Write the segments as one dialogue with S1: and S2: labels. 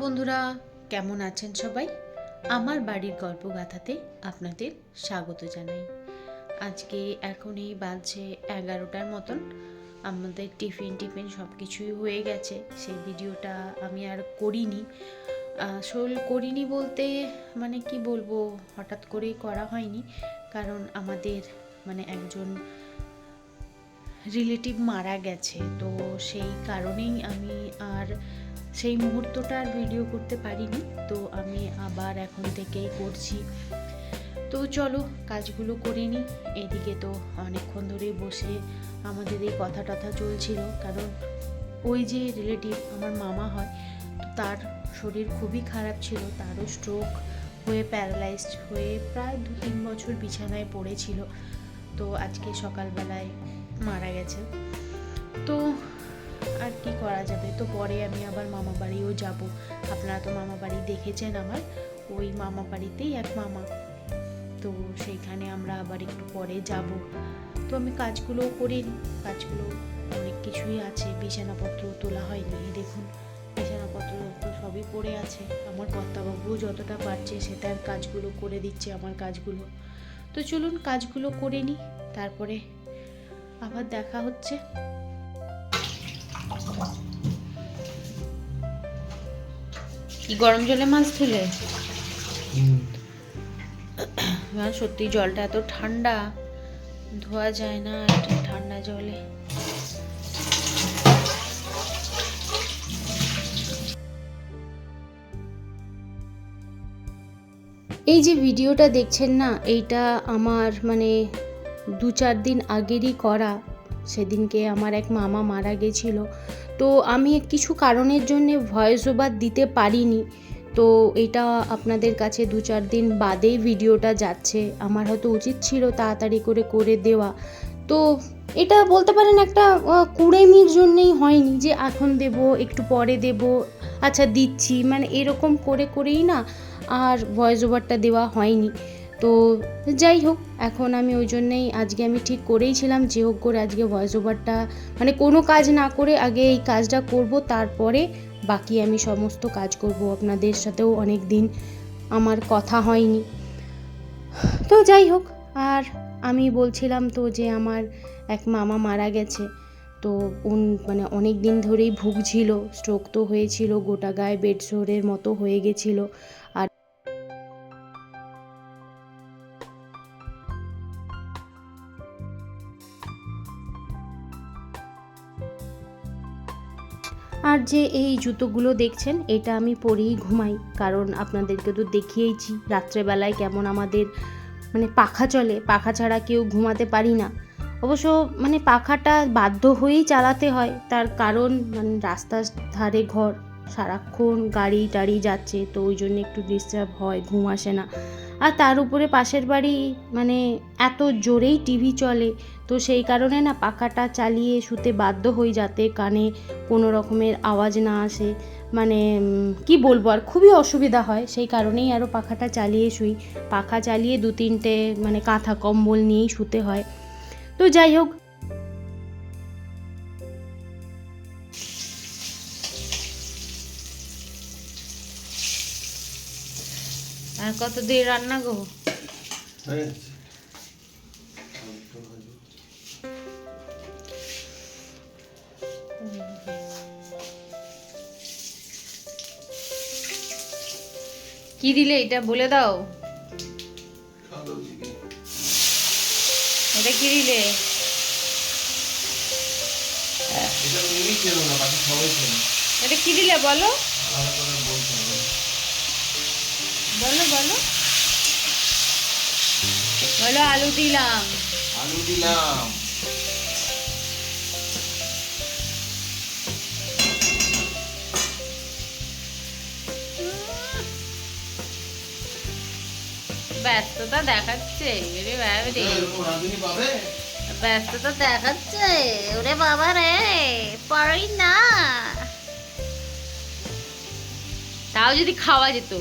S1: বন্ধুরা, কেমন আছেন সবাই? আমার বাড়ির গল্পগাথাতে আপনাদের স্বাগত জানাই। আজকে এখন এই বাজছে এগারোটার মতন। আমাদের টিফিন টিফিন সব কিছুই হয়ে গেছে। সেই ভিডিওটা আমি আর করিনি। আসল করিনি বলতে মানে কি বলব, হঠাৎ করেই করা হয়নি। কারণ আমাদের মানে একজন রিলেটিভ মারা গেছে। তো সেই কারণেই আমি সেই মুহূর্তটা আর ভিডিও করতে পারিনি, তো আমি আবার এখন থেকেই করছি। তো চলো, কাজগুলো করে নিই। এদিকে তো অনেকক্ষণ ধরেই বসে আমাদের এই কথা টথা চলছিল, কারণ ওই যে রিলেটিভ আমার মামা হয়, তার শরীর খুবই খারাপ ছিল, তারও স্ট্রোক হয়ে প্যারালাইজড হয়ে প্রায় দু তিন বছর বিছানায় পড়েছিল। তো আজকে সকালবেলায় মারা গেছে। তো আর কি করা যাবে? তো পরে আমি আবার মামা বাড়িও যাব। আপনারা তো মামা বাড়ি দেখেছেন আমার। ওই মামা বাড়িতেই এক মামা। তো সেইখানে আমরা আবার একটু পরে যাব। তো আমি কাজগুলো করে। কাজগুলো অনেক কিছুই আছে। বিছানাপত্র তোলা হয়নি দেখুন। বিছানাপত্র সবই পড়ে আছে। আমার কর্তাবাবুও যতটা পারছে সেটার কাজগুলো করে দিচ্ছে আমার কাজগুলো। তো চলুন কাজগুলো করে নিই। তারপরে আবার দেখা হচ্ছে। কি গরম জলে মাছ ধুলে? সত্যি জলটা এত ঠান্ডা ধোয়া যায় না ঠান্ডা জলে। এই যে ভিডিওটা দেখছেন না এইটা আমার মানে দু চার দিন আগেরই করা। সেদিনকে আমার এক মামা মারা গেছিল। তো আমি কিছু কারণের জন্যে ভয়েস ওভার দিতে পারিনি। তো এটা আপনাদের কাছে দু চার দিন বাদেই ভিডিওটা যাচ্ছে। আমার হয়তো উচিত ছিল তাড়াতাড়ি করে করে দেওয়া। তো এটা বলতে পারেন একটা কুড়েমির জন্যেই হয়নি যে এখন দেব, একটু পরে দেব আচ্ছা দিচ্ছি। মানে এরকম করে করেই না আর ভয়েস ওভারটা দেওয়া হয়নি। তো যাই হোক, এখন আমি ওই জন্যেই আজকে আমি ঠিক করেইছিলাম যে হোক করে আজকে ভয়েস ওভারটা মানে কোনো কাজ না করে আগে এই কাজটা করব, তারপরে বাকি আমি সমস্ত কাজ করব আপনাদের সাথেও অনেক দিন আমার কথা হয়নি। তো যাই হোক, আর আমি বলছিলাম তো যে আমার এক মামা মারা গেছে, তো উন মানে অনেক দিন ধরেই ভুগছিল স্ট্রোক তো হয়েছিল, গোটা গায়ে বেডসোরের মতো হয়ে গেছিল, আর আর যে এই জুতোগুলো দেখছেন, এটা আমি পরেই ঘুমাই, কারণ আপনাদেরকে তো দেখিয়েইছি, রাত্রেবেলায় কেমন আমাদের মানে পাখা চলে, পাখা ছাড়া কেউ ঘুমাতে পারি না। অবশ্য মানে পাখাটা বাধ্য হয়েই চালাতে হয়, তার কারণ মানে রাস্তার ধারে ঘর, সারাক্ষণ গাড়ি টাড়ি যাচ্ছে, তো ওই জন্য একটু ডিস্টার্ব হয়, ঘুম আসে না। আর তার উপরে পাশের বাড়ি মানে এত জোরেই টিভি চলে, তো সেই কারণে না পাখাটা চালিয়ে শুতে বাধ্য হই যাতে কানে কোনো রকমের আওয়াজ না আসে। মানে কি বলব আর, খুবই অসুবিধা হয়। সেই কারণেই আরও পাখাটা চালিয়ে শুই। পাখা চালিয়ে দু তিনটে মানে কাঁথা কম্বল নিয়েই শুতে হয়। তো যাই হোক কত দিয়ে রান্না গো কি দিলে এটা বলে দাও। এটা কি দিলে?
S2: এটা
S1: কি দিলে বলো? বলো আলু দিলাম।
S2: আলু দিলাম।
S1: ব্যস্ততা দেখাচ্ছে রে
S2: পাবে?
S1: ব্যস্ততা দেখাচ্ছে ওরে বাবা রে পারি না। তাও যদি খাওয়া যেত।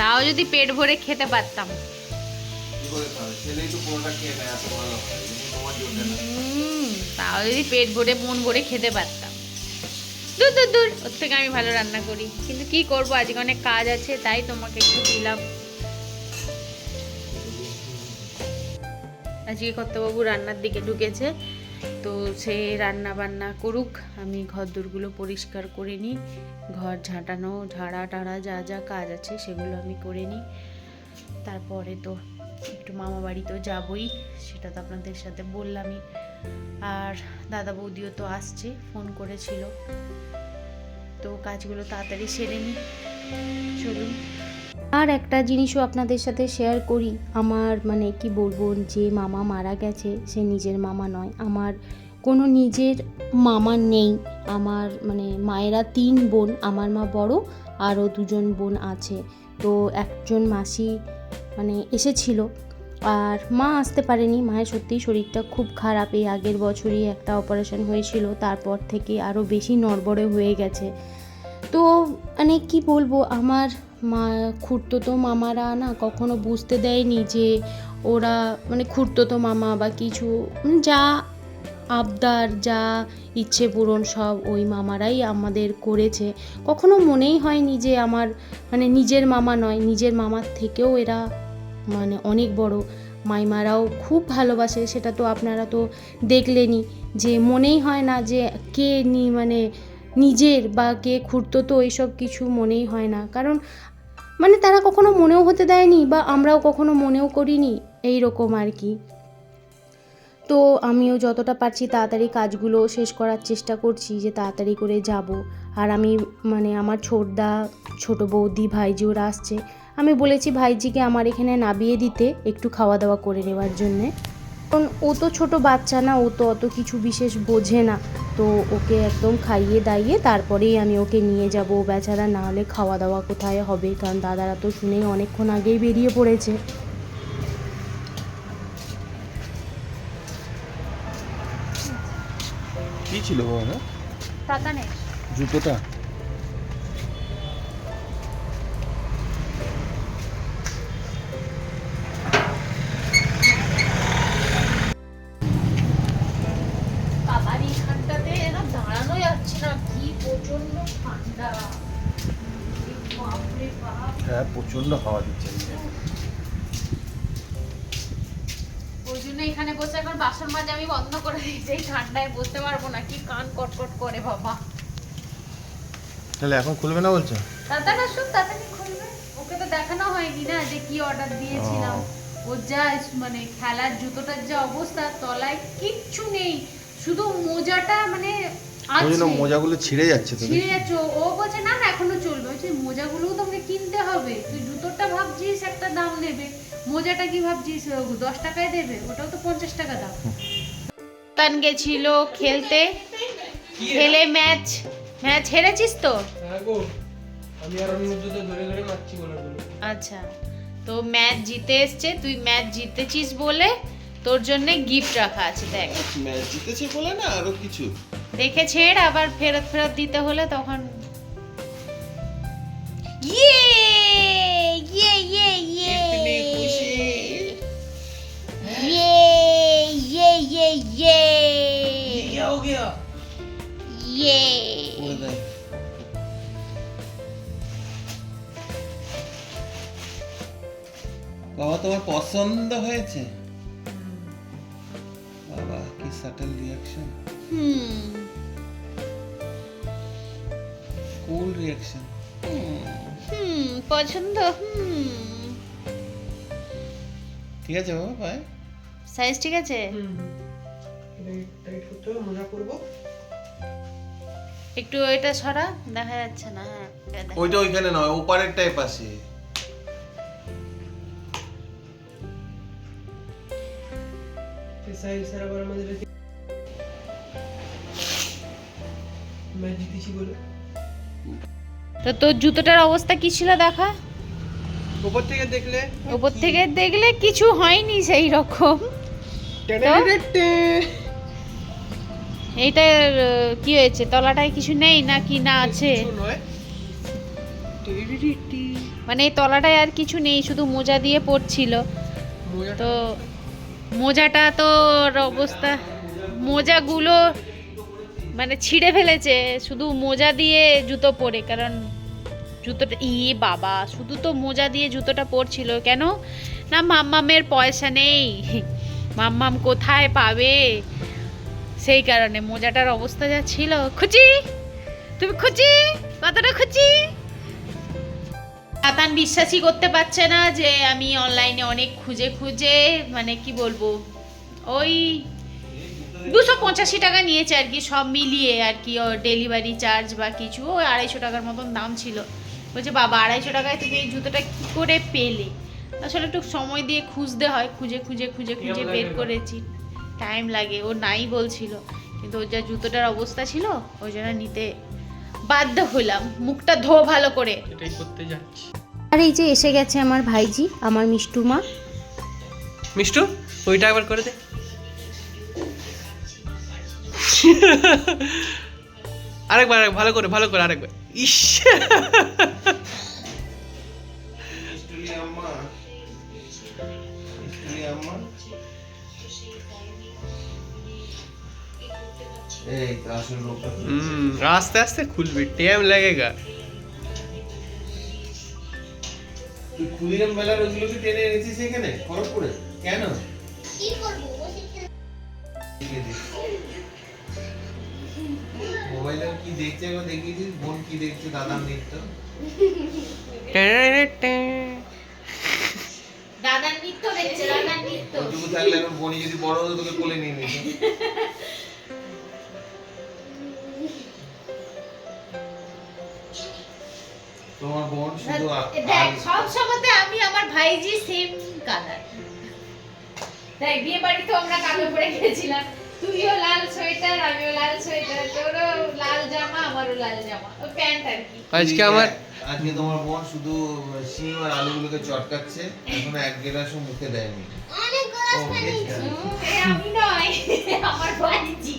S1: তাও যদি পেট ভরে খেতে পারতাম। তাও যদি পেট ভরে মন ভরে খেতে পারতাম। দূর দূর দূর ওর থেকে আমি ভালো রান্না করি। কিন্তু কি করব আজকে অনেক কাজ আছে তাই তোমাকে একটু দিলাম। আজকে কর্তাবাবু রান্নার দিকে ঢুকেছে। তো সে রান্না বান্না করুক, আমি ঘর দোরগুলো পরিষ্কার করে নিই। ঘর ঝাঁটানো, ঝাড়া টাড়া যা যা কাজ আছে সেগুলো আমি করে নিই। তারপরে তো একটু মামা বাড়ি তো যাবই, সেটা তো আপনাদের সাথে বললামই। আর দাদা বৌদিও তো আসছে, ফোন করেছিল। তো কাজগুলো তাড়াতাড়ি সেরে নিই। চলুন।
S3: আর একটা জিনিসও আপনাদের সাথে শেয়ার করি। আমার মানে কি বলব, যে মামা মারা গেছে, সে নিজের মামা নয়। আমার কোনো নিজের মামা নেই। আমার মানে মায়েরা তিন বোন, আমার মা বড়, আরও দুজন বোন আছে। তো একজন মাসি মানে এসেছিল। আর মা আসতে পারেনি। মায়ের সত্যিই শরীরটা খুব খারাপ। এই আগের বছরই একটা অপারেশন হয়েছিল। তারপর থেকে আরও বেশি নড়বড়ে হয়ে গেছে। তো মানে কি বলব, আমার মা, খুঁড়তো মামারা না কখনো বুঝতে দেয়নি যে ওরা মানে খুঁড়তো মামা বা কিছু। মানে যা আবদার, যা ইচ্ছে পূরণ সব ওই মামারাই আমাদের করেছে। কখনো মনেই হয়নি যে আমার মানে নিজের মামা নয়, নিজের মামার থেকেও এরা মানে অনেক বড়। মাইমারাও খুব ভালোবাসে, সেটা তো আপনারা তো দেখলেনই। যে মনেই হয় না যে কে নি মানে নিজের বা কে খুঁড়তো তো এইসব কিছু মনেই হয় না। কারণ মানে তারা কখনো মনেও হতে দেয়নি বা আমরাও কখনো মনেও করিনি এই রকম আর কি। তো আমিও যতটা পারছি তাড়াতাড়ি কাজগুলো শেষ করার চেষ্টা করছি যে তাড়াতাড়ি করে যাব। আর আমি মানে আমার ছোটদা, ছোট বৌদি, ভাইজি ওরা আসছে। আমি বলেছি ভাইজিকে আমার এখানে নাবিয়ে দিতে, একটু খাওয়া দাওয়া করে নেওয়ার জন্যে। কারণ ও তো ছোট বাচ্চা না, ও তো অত কিছু বিশেষ বোঝে না। তো ওকে একদম খাইয়ে দাইয়ে তারপরেই আমি ওকে নিয়ে যাব। ও বেচারা না হলে খাওয়া দাওয়া কোথায় হবে? কারণ দাদারা তো শুনেই অনেকক্ষণ আগেই বেরিয়ে পড়েছে।
S2: কি ছিল বাবা?
S1: টাকা নেই।
S2: জুতোটা? প্রচণ্ড হাওয়া দিচ্ছে
S1: ওই জন্য এখানে বসে এখন বাসন মাজা আমি বন্ধ করে দিয়েছি এই ঠান্ডায় বসতে পারব না কি কান কটকট করে বাবা।
S2: তাহলে এখন খুলবে না বলছো?
S1: দাদা না শুন তাড়াতাড়ি খুলবে। ওকে তো দেখানো হয়নি না যে কি অর্ডার দিয়েছিলাম। ওর যা মানে খেলার জুতোটার যা অবস্থা তলায় কিচ্ছু নেই শুধু মোজাটা মানে
S2: ওই জন্য মোজাগুলো ছিঁড়ে যাচ্ছে তো
S1: ছিঁড়ে যাচ্ছে ও- ও বলছে না না এখনও চলবে। বলছে মোজাগুলোও তোমাকে কিনতে হবে তুই জুতোটা ভাবছিস একটা দাম নেবে। মোজাটা কি ভাবছিস? দশ টাকায় দেবে? ওটাও তো পঞ্চাশ টাকা দাম। তান গেছিল খেলতে। খেলে ম্যাচ। ম্যাচ হেরেছিস তো?
S4: হ্যাঁ আমি আর ধরে ধরে মারছি
S1: আচ্ছা। তো ম্যাচ জিতে এসছে। তুই ম্যাচ জিতেছিস বলে তোর জন্য গিফট রাখা আছে দেখ।
S2: ম্যাচ জিতেছে বলে না আরও কিছু?
S1: দেখে ছেড় আবার ফেরত ফেরত দিতে হলে তখন ইয়ে! ইয়ে ইয়ে ইয়ে
S2: ইতনি খুশি।
S1: ইয়ে ইয়ে ইয়ে ইয়ে
S4: क्या हो गया
S1: ইয়ে
S2: করে দেয় বাবা তোমার পছন্দ হয়েছে বাবা কি subtle reaction
S1: hmm
S2: cool reaction
S1: hmm পছন্দ? হুম।
S2: ঠিক আছে বাবা বাই
S1: সাইজ ঠিক আছে?
S4: টাইট করতে মজা করব।
S1: একটু এটা সরা দেখা যাচ্ছে না হ্যাঁ
S2: ওইটা ওইখানে নয় ওপারের টাইপ আছে।
S4: সাইজ আমাদের ম্যাচ জিতেছি বলে।
S1: তো তোর জুতোটার অবস্থা কি ছিল দেখা?
S4: উপর থেকে দেখলে?
S1: উপর থেকে দেখলে কিছু হয়নি সেই রকম। এইটার আহ, কি হয়েছে? তলাটায় কিছু নেই না কি না আছে। মানে এই তলাটায় আর কিছু নেই শুধু মোজা দিয়ে পড়ছিল তো মোজাটা তোর অবস্থা। মোজাগুলো মানে ছিঁড়ে ফেলেছে, শুধু মোজা দিয়ে জুতো পরে, কারণ জুতোটা ই বাবা, শুধু তো মোজা দিয়ে জুতোটা পরছিল, কেন? না মাম্মামের পয়সা নেই, মাম্মাম কোথায় পাবে? সেই কারণে মোজাটার অবস্থা যা ছিল, খুচি, তুমি খুচি কতটা খুচি। আতান বিশ্বাসই করতে পারছে না যে আমি অনলাইনে অনেক খুঁজে খুঁজে মানে কি বলব, ওই দুশো পঁচাশি টাকা নিয়েছে আর কি সব মিলিয়ে আর কি ও ডেলিভারি চার্জ বা কিছু ওই আড়াইশো টাকার মতন দাম ছিল। বলছে বাবা আড়াইশো টাকায় তুমি এই জুতোটা কী করে পেলে? আসলে একটু সময় দিয়ে খুঁজতে হয় খুঁজে খুঁজে খুঁজে খুঁজে বের করেছি। টাইম লাগে ও নাই বলছিল কিন্তু ওর যা জুতোটার অবস্থা ছিল ওই জন্য নিতে বাধ্য হলাম মুখটা ধো ভালো করে।
S4: এটাই করতে যাচ্ছি।
S3: আর এই যে এসে গেছে আমার ভাইজি আমার মিষ্টু মা
S4: মিষ্টু ওইটা একবার করে দে। আরেকবার আরেক ভালো করে ভালো করে আরেকবার। ইস। আস্তে আস্তে খুলবি টাইম লাগেগা।
S2: তুই ক্ষুদিরাম মেলার ওইগুলোকে টেনে এনেছিস এখানে? খড়গপুরে? কেন? শিখিয়ে মোবাইলে কি দেখছে একবার দেখিয়ে দিস বোন কি দেখছে দাদার নৃত্য?
S1: দাদার নৃত্য দেখছে দাদার নৃত্য।
S2: ওইটুকু থাকলে এখন বোনই যদি বড় হতো তোকে কোলে নিয়ে নিত। তোমার বোন শুধু
S1: দেখ সব সময়তে আমি আমার ভাইজি সেম কালার দেখ বিয়ে বাড়িতে আমরা কালো পরে গেছিলাম। তুইও লাল সোয়েটার আমিও লাল সোয়েটার তোরও লাল জামা আমারও লাল জামা ও প্যান্ট আর কি।
S4: আজকে আমার
S2: আজকে তোমার বোন শুধু শিম আর আলুগুলোকে চটকাচ্ছে এখনও এক গেলাসও মুখে দেয়নি।
S1: আমি নয় আমার
S2: তুমি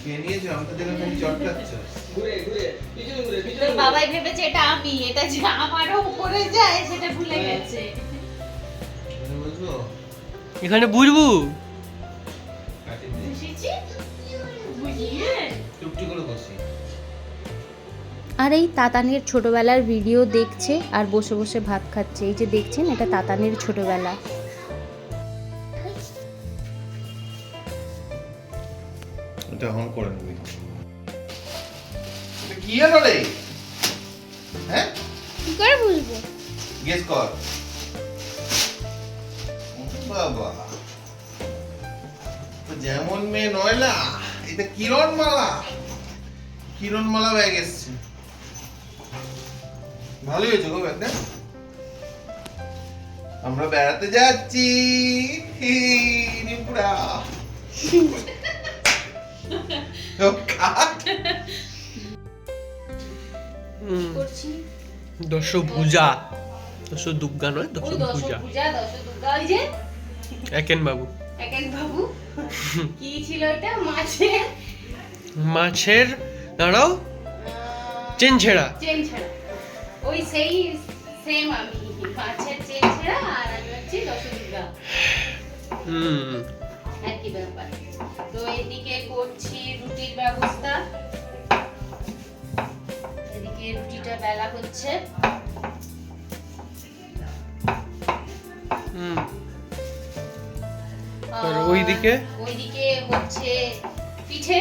S2: খেয়ে নিয়েছো? আমি তো দেখলাম তুমি চটকাচ্ছ।
S1: তোর বাবাই ভেবেছে এটা আমি এটা যে আমারও উপরে যায় সেটা ভুলে গেছে।
S4: এখানে বুঝবু।
S3: আর এই তাতানের ছোটবেলার ভিডিও দেখছে আর বসে বসে ভাত খাচ্ছে। এই যে দেখছেন এটা তাতানের ছোটবেলা।
S2: এটা অন করে নিবি। এটা কি হলো রে? হ্যাঁ?
S3: কি করে বুঝব?
S2: গেস কর। বাবা। তো যেমন মেয়ে নয়লা এটা কিরণ মালা কিরণ মালা ব্যাগ এসছে ভালোই হয়েছে গো ব্যাগটা আমরা বেড়াতে যাচ্ছি।
S4: দশ ভুজা দশ দুর্গা নয় দশ
S1: পূজা দশ দুর্গা ওই যে
S4: একেন বাবু।
S1: একেন বাবু? কি ছিল ওটা মাছের?
S4: মাছের দাঁড়াও। চেন ছেঁড়া।
S1: চেন ছাড়া। ওই সেই সেম আমি। মাছের চেন ছাড়া আর আমি হচ্ছি
S4: হুম।
S1: একই ব্যাপার। তো এদিকে করছি রুটির ব্যবস্থা। এদিকে রুটিটা বেলা হচ্ছে।
S4: হুম। আর ওইদিকে?
S1: ওইদিকে হচ্ছে পিঠে।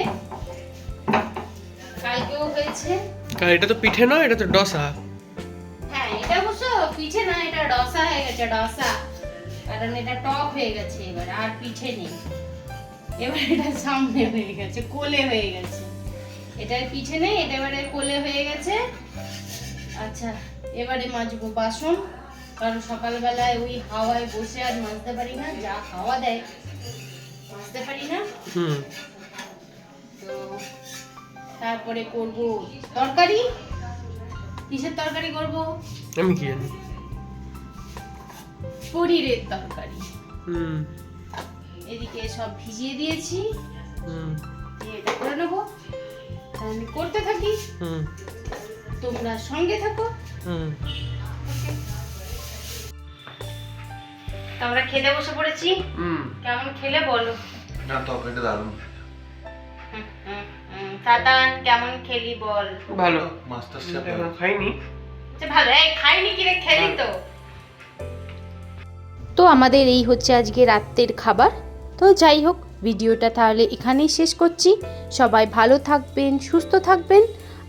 S1: কালকেও হয়েছে।
S4: কারণ এটা তো পিঠে নয় এটা তো ডসা।
S1: হ্যাঁ এটা অবশ্য পিঠে না এটা ডসা হয়ে গেছে ডসা। কারণ এটা টক হয়ে গেছে এবার আর পিঠে নেই। এবার এটা সামনে হয়ে গেছে কোলে হয়ে গেছে। এটার পিঠে নেই এটা এবারে কোলে হয়ে গেছে। আচ্ছা এবারে মাজবো বাসন। কারণ সকালবেলায় ওই হাওয়ায় বসে আর মাজতে পারি না যা হাওয়া দেয়। পারি না?
S4: হুম।
S1: তো তারপরে করব তরকারি। কিসের তরকারি করব?
S4: আমি কি জানি।
S1: পনিরের তরকারি।
S4: হুম।
S1: এদিকে সব ভিজিয়ে দিয়েছি।
S4: হুম।
S1: দিয়ে এটা করে নেব। আমি করতে থাকি।
S4: হুম।
S1: তোমরা সঙ্গে থাকো।
S4: হুম।
S1: আমরা খেতে বসে পড়েছি।
S4: হুম।
S1: কেমন খেলে বলো।
S2: না তরকারিটা দারুণ
S1: সাতান কেমন খেলি বল?
S4: ভালো।
S2: মাস্টার
S4: এখন খাইনি।
S1: আচ্ছা ভালো। এই খাইনি কি রে খেলি তো।
S3: তো আমাদের এই হচ্ছে আজকে রাত্রের খাবার। তো যাই হোক ভিডিওটা তাহলে এখানেই শেষ করছি। সবাই ভালো থাকবেন সুস্থ থাকবেন।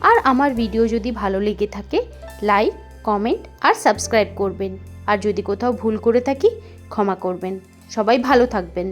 S3: আর আমার ভিডিও যদি ভালো লেগে থাকে লাইক কমেন্ট আর সাবস্ক্রাইব করবেন। আর যদি কোথাও ভুল করে থাকি ক্ষমা করবেন। সবাই ভালো থাকবেন।